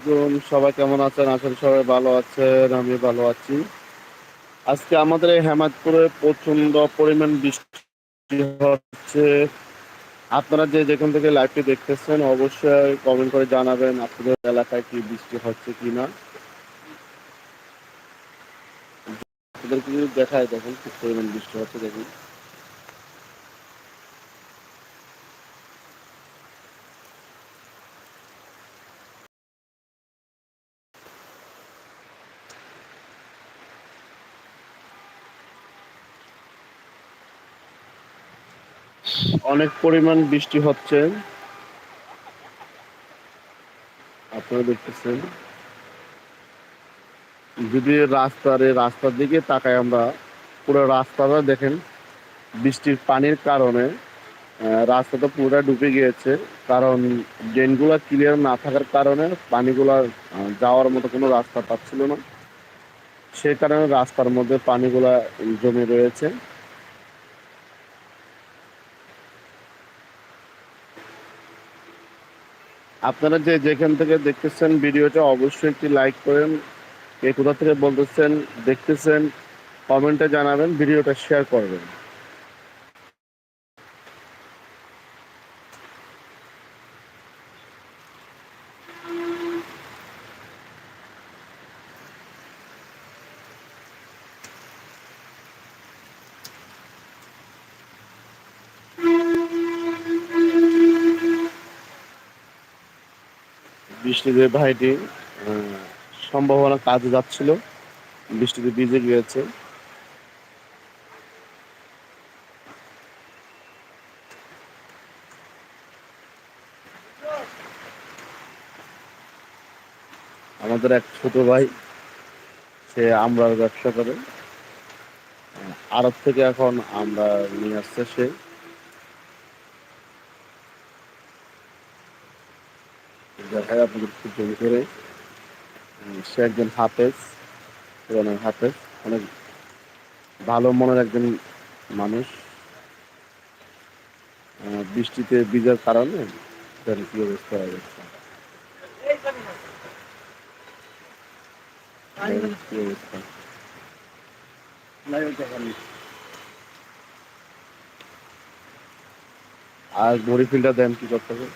সবাই কেমন আছেন? আসলে সবাই ভালো আছেন আমি ভালো আছি। আজকে আমাদের এই হেমাদপুরে প্রচণ্ড পরিমাণ বৃষ্টি হচ্ছে। আপনারা যে যেখান থেকে লাইভটি দেখতেছেন, অবশ্যই কমেন্ট করে জানাবেন আপনাদের এলাকায় কি বৃষ্টি হচ্ছে কি না আপনাদেরকে দেখায় দেখুন খুব পরিমাণ বৃষ্টি হচ্ছে দেখুন। অনেক পরিমাণ বৃষ্টি হচ্ছে। আপনারা দেখতেছেন। যদি রাস্তার রাস্তার দিকে তাকাই আমরা, পুরো রাস্তাটা দেখেন, বৃষ্টির পানির কারণে রাস্তাটা পুরোটা ডুবে গিয়েছে। কারণ ড্রেনগুলো ক্লিয়ার না থাকার কারণে পানিগুলো যাওয়ার মতো কোনো রাস্তা পাচ্ছিল না। সেই কারণে রাস্তার মধ্যে পানিগুলা জমে রয়েছে। আপনারা যে যেখান থেকে দেখতেছেন ভিডিওটা অবশ্যই একটি লাইক করেন। কে কোথা থেকে বলতেছেন, দেখতেছেন, কমেন্টে জানাবেন, ভিডিওটা শেয়ার করবেন। বৃষ্টিতে ভাইটি সম্ভাবনা কাজে যাচ্ছিল। বৃষ্টিতে ভিজে গিয়েছে। আমাদের এক ছোট ভাই, সে আমরার ব্যবসা করে। আরব থেকে এখন আমরা নিয়ে আসছে সে দেখায় আপনাদের খুব জমি করে সে একজন হাফেজ পুরানো হাফেজ অনেক ভালো মনের একজন মানুষ। বৃষ্টিতে ভিজার কারণে তার কি অবস্থা হয়ে গেছে? কি অবস্থা? আর বড়ি ফিল্টার দেন কি করতে হবে?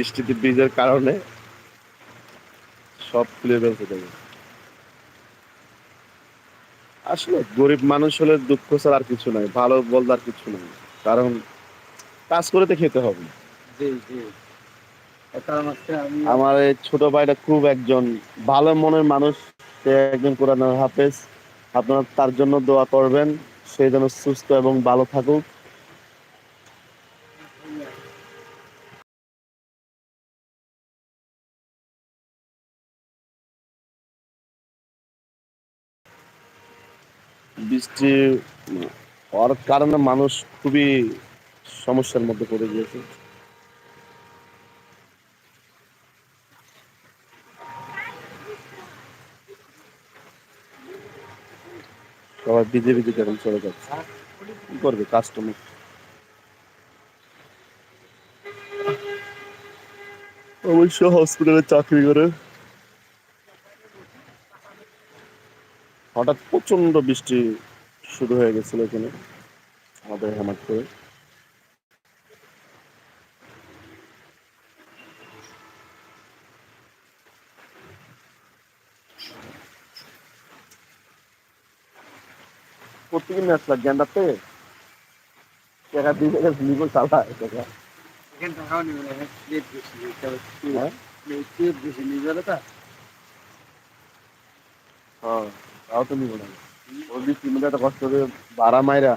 বৃষ্টিতে ভিজার কারণে সব খুলে ফেলতে দেবে আসলে গরিব মানুষ হলে দুঃখ ছাড়া আর কিছু নাই ভালো বলতে আর কিছু নাই। কারণ কাজ করে তো খেতে হবে। আমার এই ছোট ভাইটা খুব একজন ভালো মনের মানুষ সে একজন কোরআন হাফেজ। আপনারা তার জন্য দোয়া করবেন সে যেন সুস্থ এবং ভালো থাকুক। বৃষ্টি, হওয়ার কারণে মানুষ খুবই সমস্যার মধ্যে পড়ে গিয়েছে। সবাই ভিজে ভিজে এখন চলে যাচ্ছে। কি করবে কাস্টমার অবশ্য হসপিটালে চাকরি করে। হঠাৎ প্রচণ্ড বৃষ্টি শুরু হয়ে গেছিল এখানে আমাদের হেমাদপুরে। প্রত্যেকদিন ম্যাচ লাগে গেন্দাতে টাকা নিবো চালা টাকা এখানে টাকাও নেবে না প্লেট বেশি এটা হচ্ছে প্লেট বেশি নিয়ে যাবে তা হ্যাঁ। তাও তো নিবো না। ওই বৃষ্টির মধ্যে একটা কষ্ট করে ভাড়া মাইরা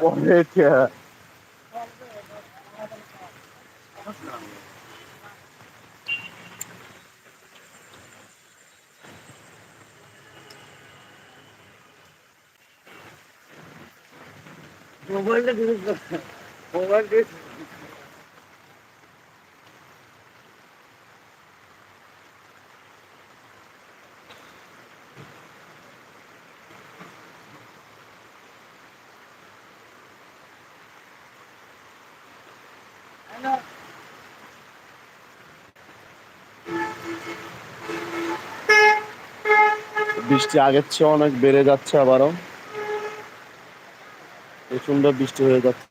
পরে মোবাইলটা মোবাইল বৃষ্টি আগের চেয়ে অনেক বেড়ে যাচ্ছে আবারও। প্রচণ্ড বৃষ্টি হয়ে যাচ্ছে।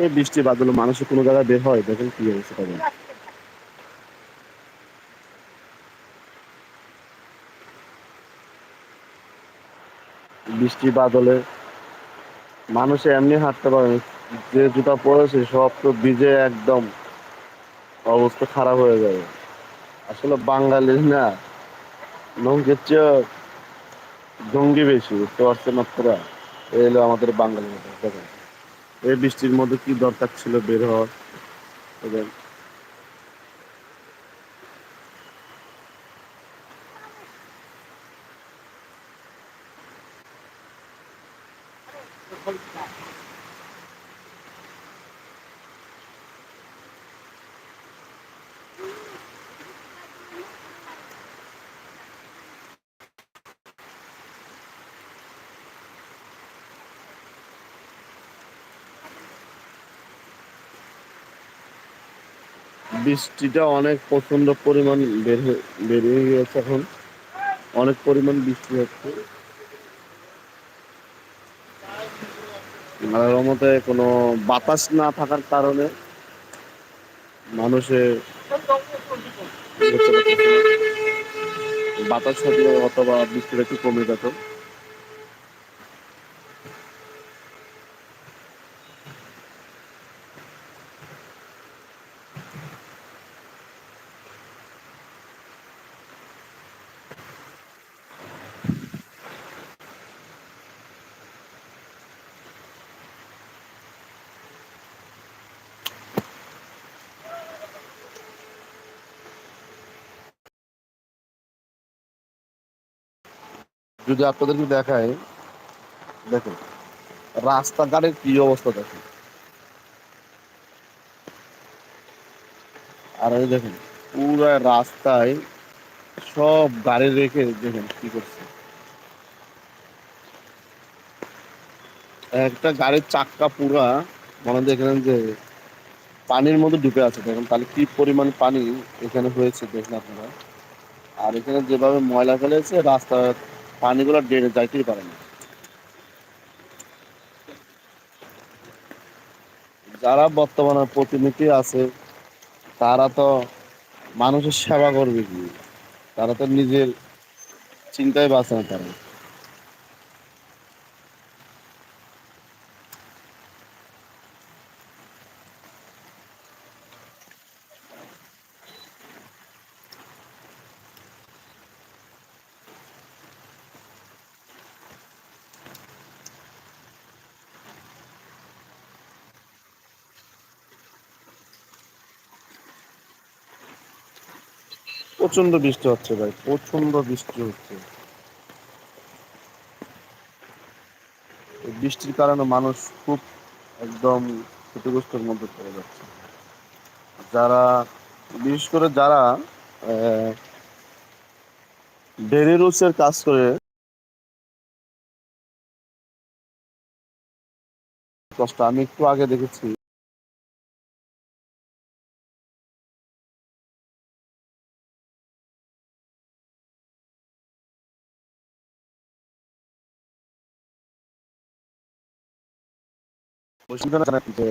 এই বৃষ্টি বাদল মানুষের কোনো জায়গায় বের হয়, দেখেন কি হয়েছে দেখেন। বৃষ্টি বাদলে মানুষে এমনি হাঁটতে পারে। যে জুতা পরেছে, সব তো ভিজে একদম অবস্থা খারাপ হয়ে যাবে। আসলে বাঙালির না নঙ্গের চেয়ে জঙ্গি বেশি, বুঝতে পারছেন আপনারা? এই হলো আমাদের বাঙালি দেখেন। এই বৃষ্টির মধ্যে কি দরকার ছিল বের হওয়ার? দেখেন। বৃষ্টিটা অনেক প্রচণ্ড পরিমাণ বের বেরিয়ে গিয়েছে এখন। অনেক পরিমাণ বৃষ্টি হচ্ছে। মতে কোনো বাতাস না থাকার কারণে মানুষের বাতাস অথবা বৃষ্টিটা একটু কমে যেত। যদি আপনাদেরকে দেখায় দেখেন, রাস্তাঘাটের কি অবস্থা দেখেন। আর এই দেখেন, পুরো রাস্তায় সব গাড়ি রেখে দেখেন কি করছে। একটা গাড়ির চাক্কা পুরা, মনে দেখলেন যে পানির মধ্যে ডুবে আছে। দেখেন তাহলে কি পরিমাণ পানি এখানে হয়েছে দেখেন আপনারা। আর এখানে যেভাবে ময়লা ফেলেছে, রাস্তার পানিগুলো ডেড়ে যাইতেই পারে না। যারা বর্তমানে প্রতিনিধি আছে, তারা তো মানুষের সেবা করবে কি? তারা তো নিজের চিন্তায় বাঁচে না তারা। প্রচণ্ড বৃষ্টি হচ্ছে ভাই প্রচণ্ড বৃষ্টি হচ্ছে। বৃষ্টির কারণে মানুষ খুব একদম ক্ষতিগ্রস্তের মধ্যে পড়ে যাচ্ছে। যারা, বিশেষ করে যারা ডেরি রুটসের কাজ করে, কষ্ট, আমি একটু আগে দেখেছি বৈষ্ণব জানেন যে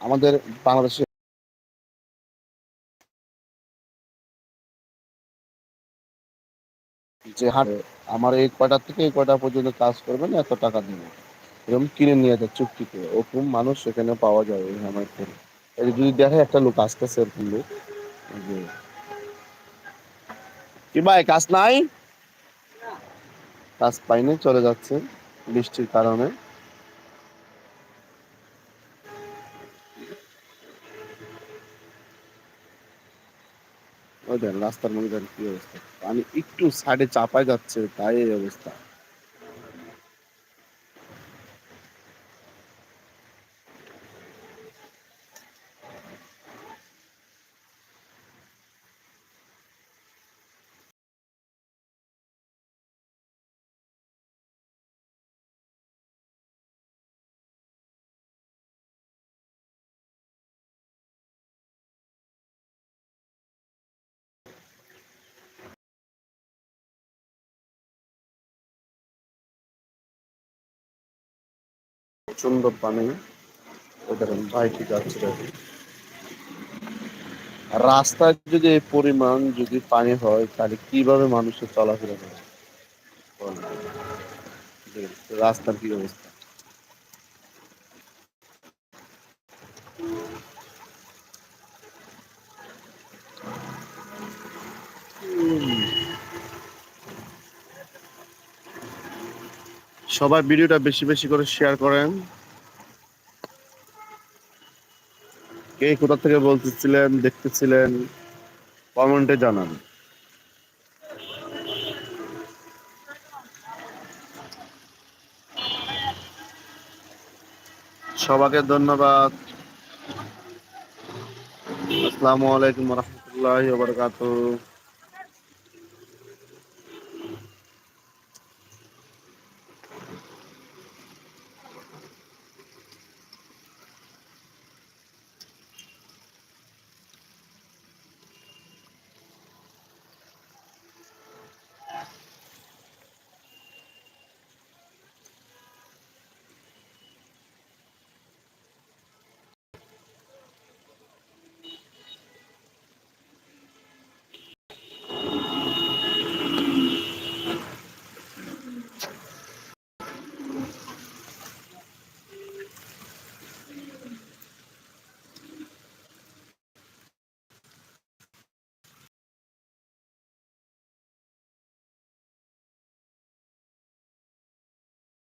আমাদের বাংলাদেশে যে হাটে, আমার এই কয়টা থেকে এই কয়টা পর্যন্ত কাজ করবেন, এত টাকা দেবো। এরকম কিনে নিয়ে যায় চুক্তিতে। ওরকম মানুষ সেখানে পাওয়া যায় এই আমার এই যদি দেখে একটা লোক আসতেছে এরকম লোক যে। কি ভাই, কাজ নাই? কাজ পাইনি, চলে যাচ্ছে বৃষ্টির কারণে। দেন রাস্তার মধ্যে কি অবস্থা? পানি একটু সাইডে চাপায় যাচ্ছে তাই এই অবস্থা। প্রচণ্ড পানি। ওদের দেখেন। আর রাস্তায় যদি এই পরিমাণ যদি পানি হয়, তাহলে কীভাবে মানুষের চলাফেরা করে? রাস্তার কি অবস্থা? সবাই ভিডিওটা বেশি বেশি করে শেয়ার করেন। কে কোথা থেকে বলতেছিলেন, দেখতেছিলেন কমেন্টে জানান। সবাইকে ধন্যবাদ। আসসালামু আলাইকুম রহমতুল্লাহ